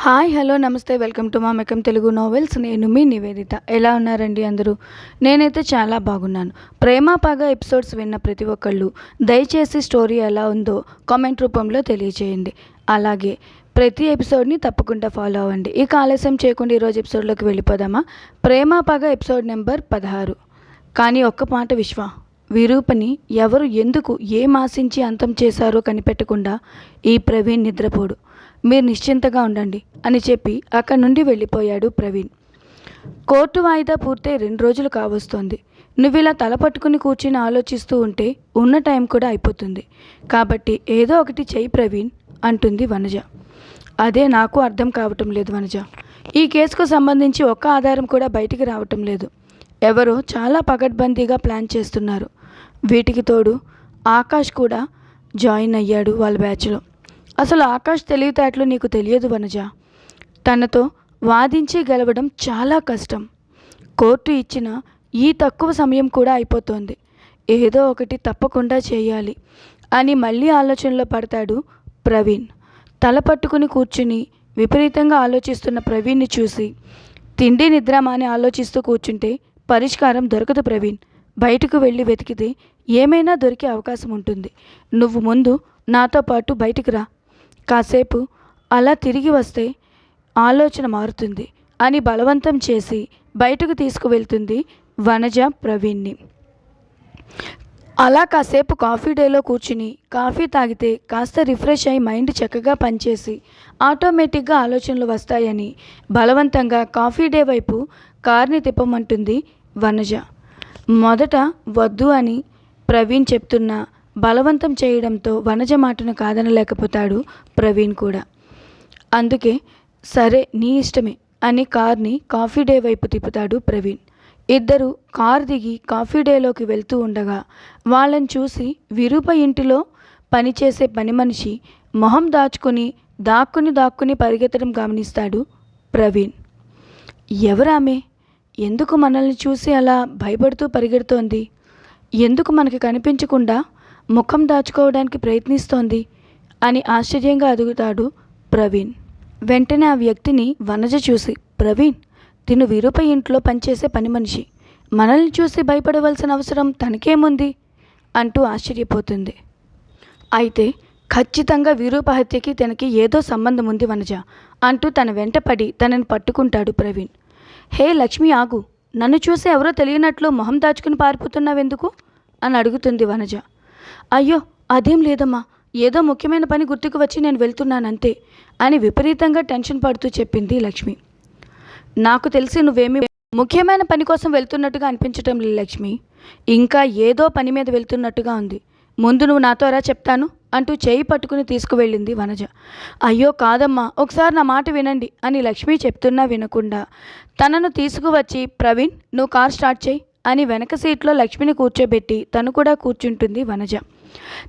Hi hello నమస్తే welcome to మా మెకం తెలుగు నోవెల్స్. నేను మీ నివేదిత. ఎలా ఉన్నారండి అందరూ? నేనైతే చాలా బాగున్నాను. ప్రేమ పగ ఎపిసోడ్స్ విన్న ప్రతి ఒక్కళ్ళు దయచేసి స్టోరీ ఎలా ఉందో కామెంట్ రూపంలో తెలియజేయండి అలాగే ప్రతి ఎపిసోడ్ని తప్పకుండా ఫాలో అవ్వండి. ఇక ఆలస్యం చేయకుండా ఈరోజు ఎపిసోడ్లోకి వెళ్ళిపోదామా? ప్రేమ పగ ఎపిసోడ్ నెంబర్ పదహారు. కానీ ఒక్క మాట విశ్వ విరూపని ఎవరు ఎందుకు ఏం ఆశించి అంతం చేశారో కనిపెట్టకుండా ఈ ప్రవీణ్ నిద్రపోడు. మీరు నిశ్చింతగా ఉండండి అని చెప్పి అక్కడి నుండి వెళ్ళిపోయాడు ప్రవీణ్. కోర్టు వాయిదా పూర్తయి రెండు రోజులు కావస్తోంది. నువ్వు ఇలా తల పట్టుకుని కూర్చుని ఆలోచిస్తూ ఉంటే ఉన్న టైం కూడా అయిపోతుంది. కాబట్టి ఏదో ఒకటి చెయ్యి ప్రవీణ్ అంటుంది వనజ. అదే నాకు అర్థం కావటం లేదు వనజ. ఈ కేసుకు సంబంధించి ఒక్క ఆధారం కూడా బయటికి రావటం లేదు. ఎవరో చాలా పగడ్బందీగా ప్లాన్ చేస్తున్నారు. వీటికి తోడు ఆకాష్ కూడా జాయిన్ అయ్యాడు వాళ్ళ బ్యాచ్లో. అసలు ఆకాష్ తెలివితేటలు నీకు తెలియదు వనజ. తనతో వాదించి గెలవడం చాలా కష్టం. కోర్టు ఇచ్చిన ఈ తక్కువ సమయం కూడా అయిపోతోంది. ఏదో ఒకటి తప్పకుండా చేయాలి అని మళ్ళీ ఆలోచనలో పడతాడు ప్రవీణ్. తల పట్టుకుని కూర్చుని విపరీతంగా ఆలోచిస్తున్న ప్రవీణ్ని చూసి తిండి నిద్ర మాని ఆలోచిస్తూ కూర్చుంటే పరిష్కారం దొరకదు ప్రవీణ్. బయటకు వెళ్ళి వెతికితే ఏమైనా దొరికే అవకాశం ఉంటుంది. నువ్వు ముందు నాతో పాటు బయటికి రా. కాసేపు అలా తిరిగి వస్తే ఆలోచన మారుతుంది అని బలవంతం చేసి బయటకు తీసుకువెళ్తుంది వనజ ప్రవీణ్ని. అలా కాసేపు కాఫీ డేలో కూర్చుని కాఫీ తాగితే కాస్త రిఫ్రెష్ అయి మైండ్ చక్కగా పనిచేసి ఆటోమేటిక్గా ఆలోచనలు వస్తాయని బలవంతంగా కాఫీ డే వైపు కార్ని తిప్పమంటుంది వనజ. మొదట వద్దు అని ప్రవీణ్ చెప్తున్నా బలవంతం చేయడంతో వనజ మాటను కాదనలేకపోతాడు ప్రవీణ్ కూడా. అందుకే సరే నీ ఇష్టమే అని కార్ని కాఫీ డే వైపు తిప్పుతాడు ప్రవీణ్. ఇద్దరు కార్ దిగి కాఫీ డేలోకి వెళ్తూ ఉండగా వాళ్ళని చూసి విరూప ఇంటిలో పనిచేసే పని మనిషి మొహం దాచుకుని దాక్కుని దాక్కుని పరిగెత్తడం గమనిస్తాడు ప్రవీణ్. ఎవరామె? ఎందుకు మనల్ని చూసి అలా భయపడుతూ పరిగెడుతోంది? ఎందుకు మనకి కనిపించకుండా ముఖం దాచుకోవడానికి ప్రయత్నిస్తోంది అని ఆశ్చర్యంగా అడుగుతాడు ప్రవీణ్. వెంటనే ఆ వ్యక్తిని వనజ చూసి ప్రవీణ్ తిను వీరూప ఇంట్లో పనిచేసే పని మనిషి. మనల్ని చూసి భయపడవలసిన అవసరం తనకేముంది? అంటూ ఆశ్చర్యపోతుంది. అయితే ఖచ్చితంగా వీరూప హత్యకి తనకి ఏదో సంబంధం ఉంది వనజ అంటూ తన వెంట పడి తనని పట్టుకుంటాడు ప్రవీణ్. హే లక్ష్మి ఆగు. నన్ను చూసి ఎవరో తెలియనట్లు మొహం దాచుకుని పారిపోతున్నావెందుకు? అని అడుగుతుంది వనజ. అయ్యో అదేం లేదమ్మా. ఏదో ముఖ్యమైన పని గుర్తుకు వచ్చి నేను వెళ్తున్నానంతే అని విపరీతంగా టెన్షన్ పడుతూ చెప్పింది లక్ష్మి. నాకు తెలిసి నువ్వేమి ముఖ్యమైన పని కోసం వెళ్తున్నట్టుగా అనిపించటం లేదు లక్ష్మి. ఇంకా ఏదో పని మీద వెళ్తున్నట్టుగా ఉంది. ముందు నువ్వు నాతో రా చెప్తాను అంటూ చేయి పట్టుకుని తీసుకువెళ్ళింది వనజ. అయ్యో కాదమ్మా ఒకసారి నా మాట వినండి అని లక్ష్మి చెప్తున్నా వినకుండా. తనను తీసుకువచ్చి ప్రవీణ్ నువ్వు కార్ స్టార్ట్ చేయి. అని వెనక సీట్లో లక్ష్మిని కూర్చోబెట్టి తను కూడా కూర్చుంటుంది వనజ.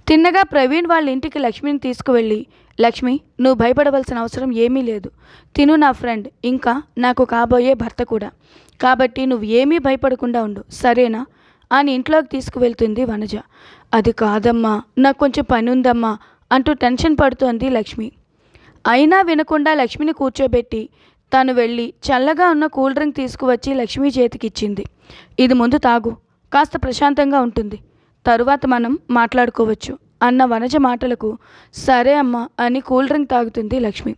తిన్నగా ప్రవీణ్ వాళ్ళ ఇంటికి లక్ష్మిని తీసుకువెళ్ళి లక్ష్మి నువ్వు భయపడవలసిన అవసరం ఏమీ లేదు. తిను నా ఫ్రెండ్ ఇంకా నాకు కాబోయే భర్త కూడా. కాబట్టి నువ్వు ఏమీ భయపడకుండా ఉండు సరేనా అని ఇంట్లోకి తీసుకువెళ్తుంది వనజ. అది కాదమ్మా నాకు కొంచెం పని ఉందమ్మా అంటూ టెన్షన్ పడుతోంది లక్ష్మి. అయినా వినకుండా లక్ష్మిని కూర్చోబెట్టి తాను వెళ్ళి చల్లగా ఉన్న కూల్ డ్రింక్ తీసుకువచ్చి లక్ష్మి చేతికిచ్చింది. ఇది ముందు తాగు. కాస్త ప్రశాంతంగా ఉంటుంది. తరువాత మనం మాట్లాడుకోవచ్చు అన్న వనజ మాటలకు సరే అమ్మా అని కూల్ డ్రింక్ తాగుతుంది లక్ష్మి.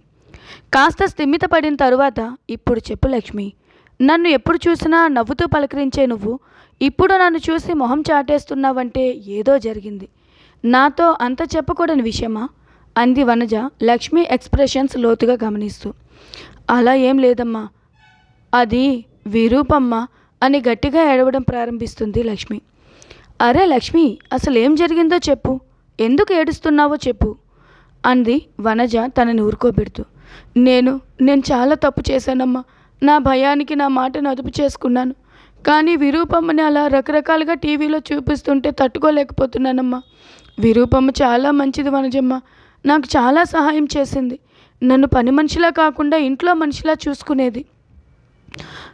కాస్త స్థిమిత పడిన తరువాత ఇప్పుడు చెప్పు లక్ష్మి. నన్ను ఎప్పుడు చూసినా నవ్వుతూ పలకరించే నువ్వు. ఇప్పుడు నన్ను చూసి మొహం చాటేస్తున్నావంటే ఏదో జరిగింది. నాతో అంత చెప్పకూడని విషయమా? అంది వనజ. లక్ష్మి ఎక్స్ప్రెషన్స్ లోతుగా గమనిస్తూ. అలా ఏం లేదమ్మా. అది విరూపమ్మ అని గట్టిగా ఏడవడం ప్రారంభిస్తుంది లక్ష్మి. అరే లక్ష్మి అసలు ఏం జరిగిందో చెప్పు. ఎందుకు ఏడుస్తున్నావో చెప్పు. అంది వనజ తనని ఊరుకోబెడుతూ. నేను నేను చాలా తప్పు చేశానమ్మా. నా భయానికి నా మాటను అదుపు చేసుకున్నాను. కానీ విరూపమ్మని అలా రకరకాలుగా టీవీలో చూపిస్తుంటే తట్టుకోలేకపోతున్నానమ్మా. విరూపమ్మ చాలా మంచిది వనజమ్మ. నాకు చాలా సహాయం చేసింది. నన్ను పని మనిషిలా కాకుండా ఇంట్లో మనిషిలా చూసుకునేది.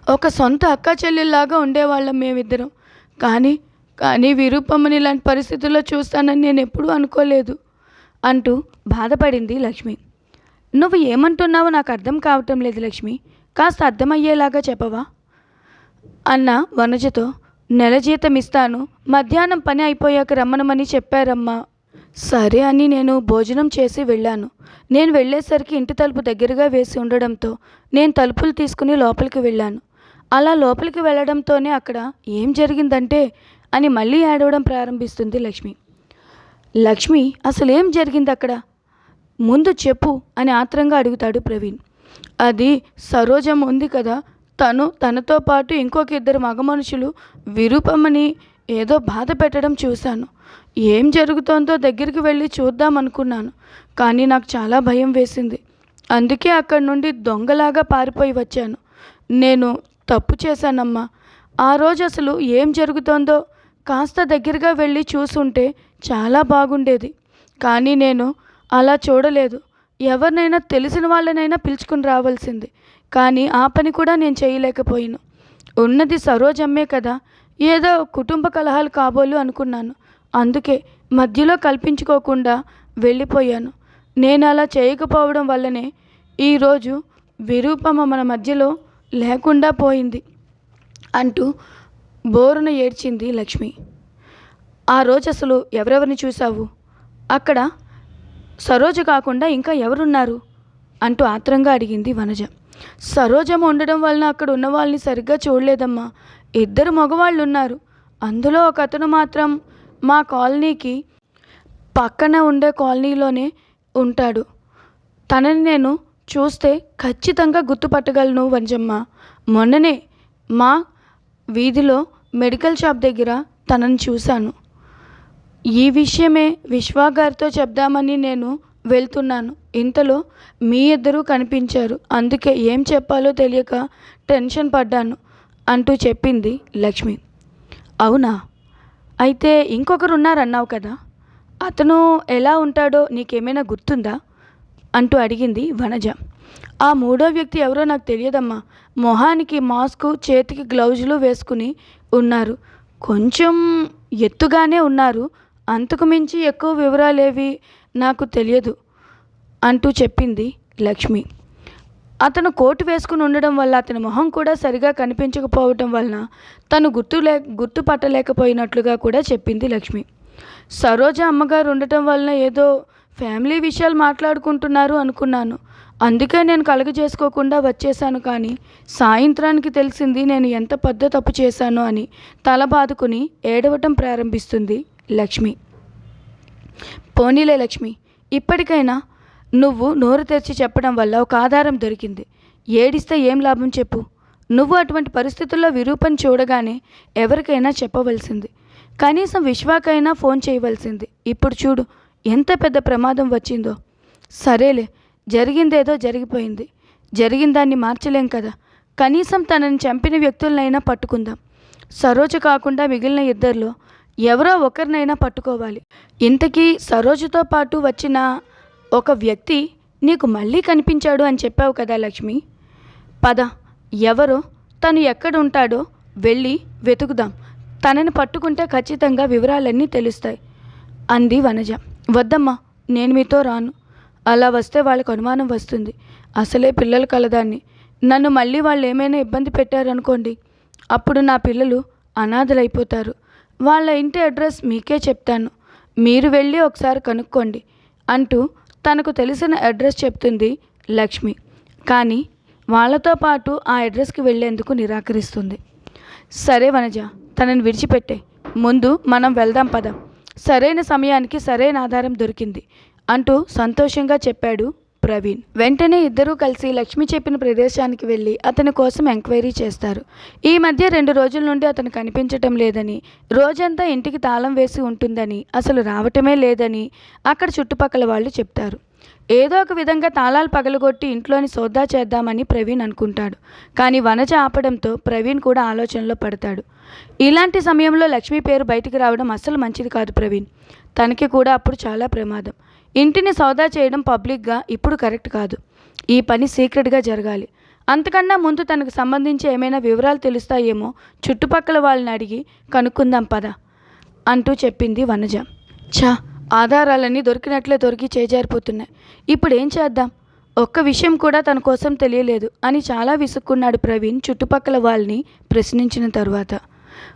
ఒక సొంత అక్క చెల్లెల్లాగా ఉండేవాళ్ళం మేమిద్దరం. కానీ కానీ విరూపమ్మని ఇలాంటి పరిస్థితుల్లో చూస్తానని నేను ఎప్పుడూ అనుకోలేదు అంటూ బాధపడింది లక్ష్మి. నువ్వు ఏమంటున్నావో నాకు అర్థం కావటం లేదు లక్ష్మి. కాస్త అర్థమయ్యేలాగా చెప్పవా? అన్న వనజతో నెల జీతం ఇస్తాను. మధ్యాహ్నం పని అయిపోయాక రమ్మనమని చెప్పారమ్మా. సరే అని నేను భోజనం చేసి వెళ్ళాను. నేను వెళ్ళేసరికి ఇంటి తలుపు దగ్గరగా వేసి ఉండడంతో నేను తలుపులు తీసుకుని లోపలికి వెళ్ళాను. అలా లోపలికి వెళ్ళడంతోనే అక్కడ ఏం జరిగిందంటే అని మళ్ళీ ఏడవడం ప్రారంభిస్తుంది లక్ష్మి. లక్ష్మి అసలు ఏం జరిగింది అక్కడ? ముందు చెప్పు అని ఆత్రంగా అడుగుతాడు ప్రవీణ్. అది సరోజం ఉంది కదా తను తనతో పాటు ఇంకొక ఇద్దరు మగ మనుషులు విరూపమ్మని ఏదో బాధ పెట్టడం చూశాను. ఏం జరుగుతోందో దగ్గరికి వెళ్ళి చూద్దామనుకున్నాను కానీ నాకు చాలా భయం వేసింది. అందుకే అక్కడి నుండి దొంగలాగా పారిపోయి వచ్చాను. నేను తప్పు చేశానమ్మా. ఆ రోజు అసలు ఏం జరుగుతోందో కాస్త దగ్గరగా వెళ్ళి చూసుంటే చాలా బాగుండేది. కానీ నేను అలా చూడలేదు. ఎవరినైనా తెలిసిన వాళ్ళనైనా పిలుచుకుని రావాల్సింది. కానీ ఆ పని కూడా నేను చేయలేకపోయాను. ఉన్నది సరోజమ్మే కదా. ఏదో కుటుంబ కలహాలు కాబోలు అనుకున్నాను. అందుకే మధ్యలో కల్పించుకోకుండా వెళ్ళిపోయాను. నేను అలా చేయకపోవడం వల్లనే ఈరోజు విరూపమ మన మధ్యలో లేకుండా పోయింది అంటూ బోరున ఏడ్చింది లక్ష్మి. ఆ రోజు అసలు ఎవరెవరిని చూసావు అక్కడ సరోజ కాకుండా ఇంకా ఎవరున్నారు? అంటూ ఆత్రంగా అడిగింది వనజ. సరోజమ్మ ఉండడం వలన అక్కడ ఉన్న వాళ్ళని సరిగ్గా చూడలేదమ్మా. ఇద్దరు మగవాళ్ళు ఉన్నారు అందులో ఒక అతను మాత్రం మా కాలనీకి పక్కన ఉండే కాలనీలోనే ఉంటాడు. తనని నేను చూస్తే ఖచ్చితంగా గుర్తుపట్టగలను వంజమ్మ. మొన్ననే మా వీధిలో మెడికల్ షాప్ దగ్గర తనని చూశాను. ఈ విషయమే విశ్వా గారితో చెప్దామని నేను వెళ్తున్నాను. ఇంతలో మీ ఇద్దరూ కనిపించారు. అందుకే ఏం చెప్పాలో తెలియక టెన్షన్ పడ్డాను. అంటూ చెప్పింది లక్ష్మి. అవునా? అయితే ఇంకొకరు ఉన్నారన్నావు కదా. అతను ఎలా ఉంటాడో నీకేమైనా గుర్తుందా? అంటూ అడిగింది వనజ. ఆ మూడో వ్యక్తి ఎవరో నాకు తెలియదమ్మా. మొహానికి మాస్కు చేతికి గ్లౌజులు వేసుకుని ఉన్నారు. కొంచెం ఎత్తుగానే ఉన్నారు. అంతకు మించి ఎక్కువ వివరాలేవి నాకు తెలియదు అంటూ చెప్పింది లక్ష్మి. అతను కోటు వేసుకుని ఉండడం వల్ల అతని మొహం కూడా సరిగా కనిపించకపోవటం వలన తను గుర్తు లే గుర్తుపట్టలేకపోయినట్లుగా కూడా చెప్పింది లక్ష్మి. సరోజ అమ్మగారు ఉండటం వలన ఏదో ఫ్యామిలీ విషయాలు మాట్లాడుకుంటున్నారు అనుకున్నాను. అందుకే నేను కలుగ చేసుకోకుండా వచ్చేసాను కానీ సాయంత్రానికి తెలిసింది నేను ఎంత పెద్ద తప్పు చేశాను అని తల బాదుకుని ఏడవటం ప్రారంభిస్తుంది లక్ష్మి. పోనీలే లక్ష్మి ఇప్పటికైనా నువ్వు నోరు తెరిచి చెప్పడం వల్ల ఒక ఆధారం దొరికింది. ఏడిస్తే ఏం లాభం చెప్పు. నువ్వు అటువంటి పరిస్థితుల్లో విరూపం చూడగానే ఎవరికైనా చెప్పవలసింది. కనీసం విశ్వాకైనా ఫోన్ చేయవలసింది. ఇప్పుడు చూడు ఎంత పెద్ద ప్రమాదం వచ్చిందో. సరేలే జరిగిందేదో జరిగిపోయింది. జరిగిన దాన్ని మార్చలేం కదా. కనీసం తనని చంపిన వ్యక్తులనైనా పట్టుకుందాం. సరోజ కాకుండా మిగిలిన ఇద్దరిలో ఎవరో ఒకరినైనా పట్టుకోవాలి. ఇంతకీ సరోజతో పాటు వచ్చిన ఒక వ్యక్తి నీకు మళ్ళీ కనిపించాడు అని చెప్పావు కదా లక్ష్మి? పద ఎవరో తను ఎక్కడ ఉంటాడో వెళ్ళి వెతుకుదాం. తనని పట్టుకుంటే ఖచ్చితంగా వివరాలన్నీ తెలుస్తాయి అంది వనజ. వద్దమ్మా నేను మీతో రాను. అలా వస్తే వాళ్ళకు అనుమానం వస్తుంది. అసలే పిల్లలు కలదాన్ని. నన్ను మళ్ళీ వాళ్ళు ఏమైనా ఇబ్బంది పెట్టారనుకోండి అప్పుడు నా పిల్లలు అనాథలైపోతారు. వాళ్ళ ఇంటి అడ్రస్ మీకే చెప్తాను. మీరు వెళ్ళి ఒకసారి కనుక్కోండి అంటూ తనకు తెలిసిన అడ్రస్ చెప్తుంది లక్ష్మి. కానీ వాళ్ళతో పాటు ఆ అడ్రస్కి వెళ్ళేందుకు నిరాకరిస్తుంది. సరే వనజ తనని విడిచిపెట్టే. ముందు మనం వెళ్దాం పద. సరైన సమయానికి సరైన ఆధారం దొరికింది అంటూ సంతోషంగా చెప్పాడు ప్రవీణ్. వెంటనే ఇద్దరూ కలిసి లక్ష్మి చెప్పిన ప్రదేశానికి వెళ్ళి అతని కోసం ఎంక్వైరీ చేస్తారు. ఈ మధ్య రెండు రోజుల నుండి అతను కనిపించటం లేదని రోజంతా ఇంటికి తాళం వేసి ఉంటుందని అసలు రావటమే లేదని అక్కడ చుట్టుపక్కల వాళ్ళు చెప్తారు. ఏదో ఒక విధంగా తాళాలు పగలగొట్టి ఇంట్లోని సోదా చేద్దామని ప్రవీణ్ అనుకుంటాడు. కానీ వనజ ఆపడంతో ప్రవీణ్ కూడా ఆలోచనలో పడతాడు. ఇలాంటి సమయంలో లక్ష్మి పేరు బయటికి రావడం అస్సలు మంచిది కాదు ప్రవీణ్. తనకి కూడా అప్పుడు చాలా ప్రమాదం. ఇంటిని సౌదా చేయడం పబ్లిక్గా ఇప్పుడు కరెక్ట్ కాదు. ఈ పని సీక్రెట్గా జరగాలి. అంతకన్నా ముందు తనకు సంబంధించి ఏమైనా వివరాలు తెలుస్తాయేమో చుట్టుపక్కల వాళ్ళని అడిగి కనుక్కుందాం పద అంటూ చెప్పింది వనజ. ఛా! ఆధారాలన్నీ దొరికినట్లే దొరికి చేజారిపోతున్నాయి. ఇప్పుడు ఏం చేద్దాం? ఒక్క విషయం కూడా తన కోసం తెలియలేదు అని చాలా విసుక్కున్నాడు ప్రవీణ్ చుట్టుపక్కల వాళ్ళని ప్రశ్నించిన తరువాత.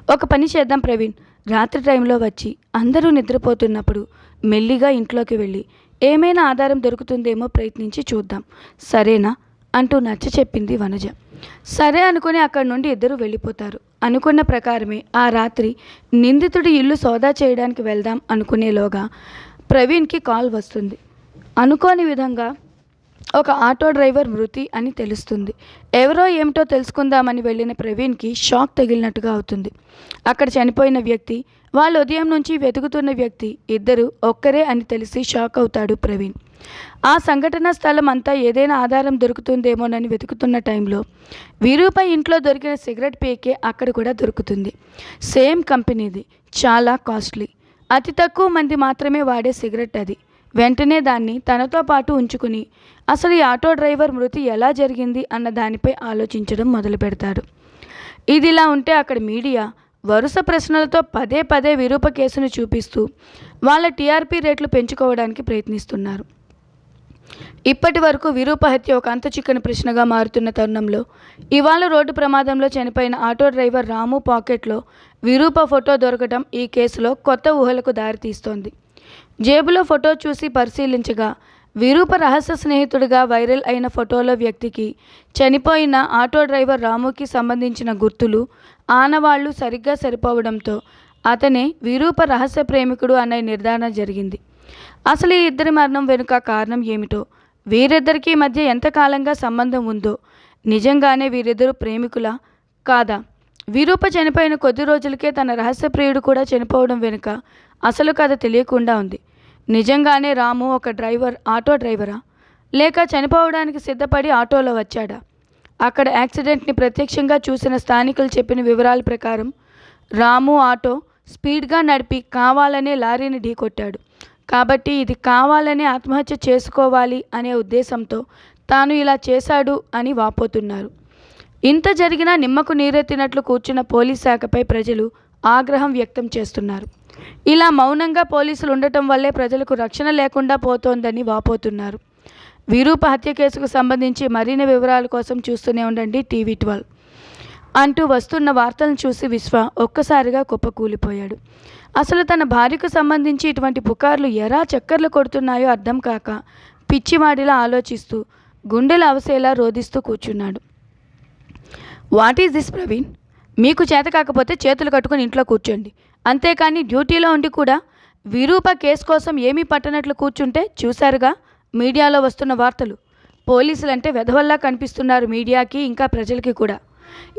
ఒక పని చేద్దాం ప్రవీణ్. రాత్రి టైంలో వచ్చి అందరూ నిద్రపోతున్నప్పుడు మెల్లిగా ఇంట్లోకి వెళ్ళి ఏమైనా ఆధారం దొరుకుతుందేమో ప్రయత్నించి చూద్దాం. సరేనా? అంటూ నచ్చ చెప్పింది వనజ. సరే అనుకుని అక్కడి నుండి ఇద్దరు వెళ్ళిపోతారు. అనుకున్న ప్రకారమే ఆ రాత్రి నిందితుడి ఇల్లు సోదా చేయడానికి వెళ్దాం అనుకునేలోగా ప్రవీణ్కి కాల్ వస్తుంది. అనుకోని విధంగా ఒక ఆటో డ్రైవర్ మృతి అని తెలుస్తుంది. ఎవరో ఏమిటో తెలుసుకుందామని వెళ్ళిన ప్రవీణ్కి షాక్ తగిలినట్టుగా అవుతుంది. అక్కడ చనిపోయిన వ్యక్తి వాళ్ళు ఉదయం నుంచి వెతుకుతున్న వ్యక్తి ఇద్దరు ఒక్కరే అని తెలిసి షాక్ అవుతాడు ప్రవీణ్. ఆ సంఘటన స్థలం అంతా ఏదైనా ఆధారం దొరుకుతుందేమోనని వెతుకుతున్న టైంలో వీరుపై ఇంట్లో దొరికిన సిగరెట్ పేకే అక్కడ కూడా దొరుకుతుంది. సేమ్ కంపెనీది. చాలా కాస్ట్లీ. అతి తక్కువ మంది మాత్రమే వాడే సిగరెట్ అది. వెంటనే దాన్ని తనతో పాటు ఉంచుకుని అసలు ఈ ఆటో డ్రైవర్ మృతి ఎలా జరిగింది? అన్న దానిపై ఆలోచించడం మొదలు పెడతారు. ఇదిలా ఉంటే అక్కడ మీడియా వరుస ప్రశ్నలతో పదే పదే విరూప కేసును చూపిస్తూ వాళ్ళ టీఆర్పీ రేట్లు పెంచుకోవడానికి ప్రయత్నిస్తున్నారు. ఇప్పటి వరకు విరూప హత్య ఒక అంత చిక్కని ప్రశ్నగా మారుతున్న తరుణంలో ఇవాళ రోడ్డు ప్రమాదంలో చనిపోయిన ఆటో డ్రైవర్ రాము పాకెట్లో విరూప ఫోటో దొరకడం ఈ కేసులో కొత్త ఊహలకు దారితీస్తోంది. జేబులో ఫోటో చూసి పరిశీలించగా విరూప రహస్య స్నేహితుడిగా వైరల్ అయిన ఫోటోలో వ్యక్తికి చనిపోయిన ఆటో డ్రైవర్ రాముకి సంబంధించిన గుర్తులు ఆనవాళ్ళు సరిగ్గా సరిపోవడంతో అతనే విరూప రహస్య ప్రేమికుడు అనే నిర్ధారణ జరిగింది. అసలు ఈ ఇద్దరి మరణం వెనుక కారణం ఏమిటో వీరిద్దరికీ మధ్య ఎంతకాలంగా సంబంధం ఉందో నిజంగానే వీరిద్దరు ప్రేమికుల? కాదా? విరూప చనిపోయిన కొద్ది రోజులకే తన రహస్య ప్రియుడు కూడా చనిపోవడం వెనుక అసలు కథ తెలియకుండా ఉంది. నిజంగానే రాము ఒక డ్రైవర్ ఆటో డ్రైవరా? లేక చనిపోవడానికి సిద్ధపడి ఆటోలో వచ్చాడా? అక్కడ యాక్సిడెంట్ని ప్రత్యక్షంగా చూసిన స్థానికులు చెప్పిన వివరాల ప్రకారం రాము ఆటో స్పీడ్గా నడిపి కావాలనే లారీని ఢీకొట్టాడు. కాబట్టి ఇది కావాలనే ఆత్మహత్య చేసుకోవాలి అనే ఉద్దేశంతో తాను ఇలా చేశాడు అని వాపోతున్నారు. ఇంత జరిగినా నిమ్మకు నీరెత్తినట్లు కూర్చున్న పోలీస్ శాఖపై ప్రజలు ఆగ్రహం వ్యక్తం చేస్తున్నారు. ఇలా మౌనంగా పోలీసులు ఉండటం వల్లే ప్రజలకు రక్షణ లేకుండా పోతోందని వాపోతున్నారు. విరూప హత్య కేసుకు సంబంధించి మరిన్ని వివరాల కోసం చూస్తూనే ఉండండి టీవీ ట్వెల్వ్. అంటూ వస్తున్న వార్తలను చూసి విశ్వ ఒక్కసారిగా కుప్పకూలిపోయాడు. అసలు తన భార్యకు సంబంధించి ఇటువంటి పుకార్లు ఎలా చక్కర్లు కొడుతున్నాయో అర్థం కాక పిచ్చివాడిలా ఆలోచిస్తూ గుండెలు అవసేలా రోధిస్తూ కూర్చున్నాడు. What is this Praveen? మీకు చేత కాకపోతే చేతులు కట్టుకొని ఇంట్లో కూర్చోండి. అంతేకాని డ్యూటీలో ఉండి కూడా విరూప కేసు కోసం ఏమీ పట్టనట్లు కూర్చుంటే చూశారుగా మీడియాలో వస్తున్న వార్తలు. పోలీసులంటే వెధవల్లా కనిపిస్తున్నారు మీడియాకి ఇంకా ప్రజలకి కూడా.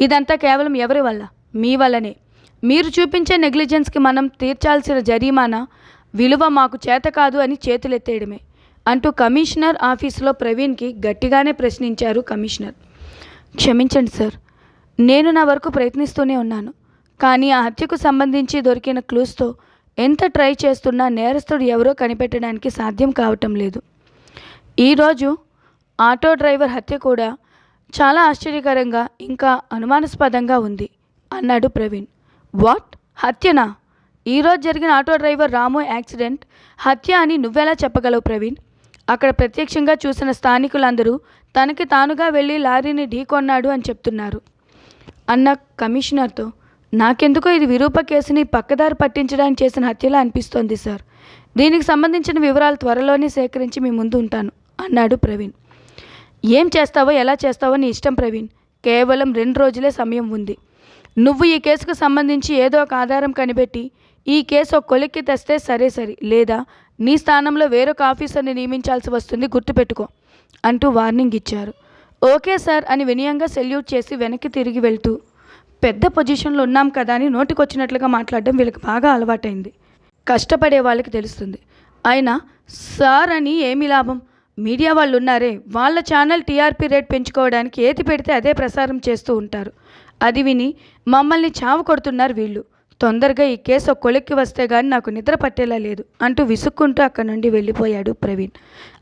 ఇదంతా కేవలం ఎవరి వల్ల? మీ వల్లనే. మీరు చూపించే నెగ్లిజెన్స్కి మనం తీర్చాల్సిన జరిమానా విలువ మాకు చేత కాదు అని చేతులెత్తేయడమే. అంటూ కమిషనర్ ఆఫీసులో ప్రవీణ్కి గట్టిగానే ప్రశ్నించారు కమిషనర్. క్షమించండి సార్. నేను నా వరకు ప్రయత్నిస్తూనే ఉన్నాను. కానీ ఆ హత్యకు సంబంధించి దొరికిన క్లూస్తో ఎంత ట్రై చేస్తున్నా నేరస్తుడు ఎవరో కనిపెట్టడానికి సాధ్యం కావటం లేదు. ఈరోజు ఆటో డ్రైవర్ హత్య కూడా చాలా ఆశ్చర్యకరంగా ఇంకా అనుమానాస్పదంగా ఉంది అన్నాడు ప్రవీణ్. వాట్? హత్యనా? ఈరోజు జరిగిన ఆటో డ్రైవర్ రాము యాక్సిడెంట్? హత్య అని నువ్వెలా చెప్పగలవు ప్రవీణ్? అక్కడ ప్రత్యక్షంగా చూసిన స్థానికులందరూ తనకి తానుగా వెళ్ళి లారీని ఢీకొన్నాడు అని చెప్తున్నారు అన్న కమిషనర్తో నాకెందుకో ఇది విరూప కేసుని పక్కదారి పట్టించడానికి చేసిన హత్యలా అనిపిస్తోంది సార్. దీనికి సంబంధించిన వివరాలు త్వరలోనే సేకరించి మీ ముందు ఉంటాను అన్నాడు ప్రవీణ్. ఏం చేస్తావో ఎలా చేస్తావో నీ ఇష్టం ప్రవీణ్. కేవలం రెండు రోజులే సమయం ఉంది. నువ్వు ఈ కేసుకు సంబంధించి ఏదో ఒక ఆధారం కనిపెట్టి ఈ కేసు ఒక కొలిక్కి తెస్తే సరే సరే. లేదా నీ స్థానంలో వేరొక ఆఫీసర్ని నియమించాల్సి వస్తుంది గుర్తుపెట్టుకో అంటూ వార్నింగ్ ఇచ్చారు. ఓకే సార్ అని వినయంగా సెల్యూట్ చేసి వెనక్కి తిరిగి వెళ్తూ పెద్ద పొజిషన్లో ఉన్నాం కదా అని నోటికొచ్చినట్లుగా మాట్లాడడం వీళ్ళకి బాగా అలవాటైంది. కష్టపడే వాళ్ళకి తెలుస్తుంది. అయినా సార్ అని ఏమి లాభం? మీడియా వాళ్ళు ఉన్నారే వాళ్ళ ఛానల్ టీఆర్పీ రేట్ పెంచుకోవడానికి ఏది పెడితే అదే ప్రసారం చేస్తూ ఉంటారు. అది విని మమ్మల్ని చావు కొడుతున్నారు వీళ్ళు. తొందరగా ఈ కేసు ఒక కొలిక్కి వస్తే కానీ నాకు నిద్ర పట్టేలా లేదు అంటూ విసుక్కుంటూ అక్కడి నుండి వెళ్ళిపోయాడు ప్రవీణ్.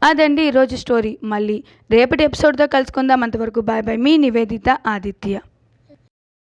అదండి ఈరోజు స్టోరీ. మళ్ళీ రేపటి ఎపిసోడ్తో కలుసుకుందాం. అంతవరకు బాయ్ బాయ్. మీ నివేదిత ఆదిత్య.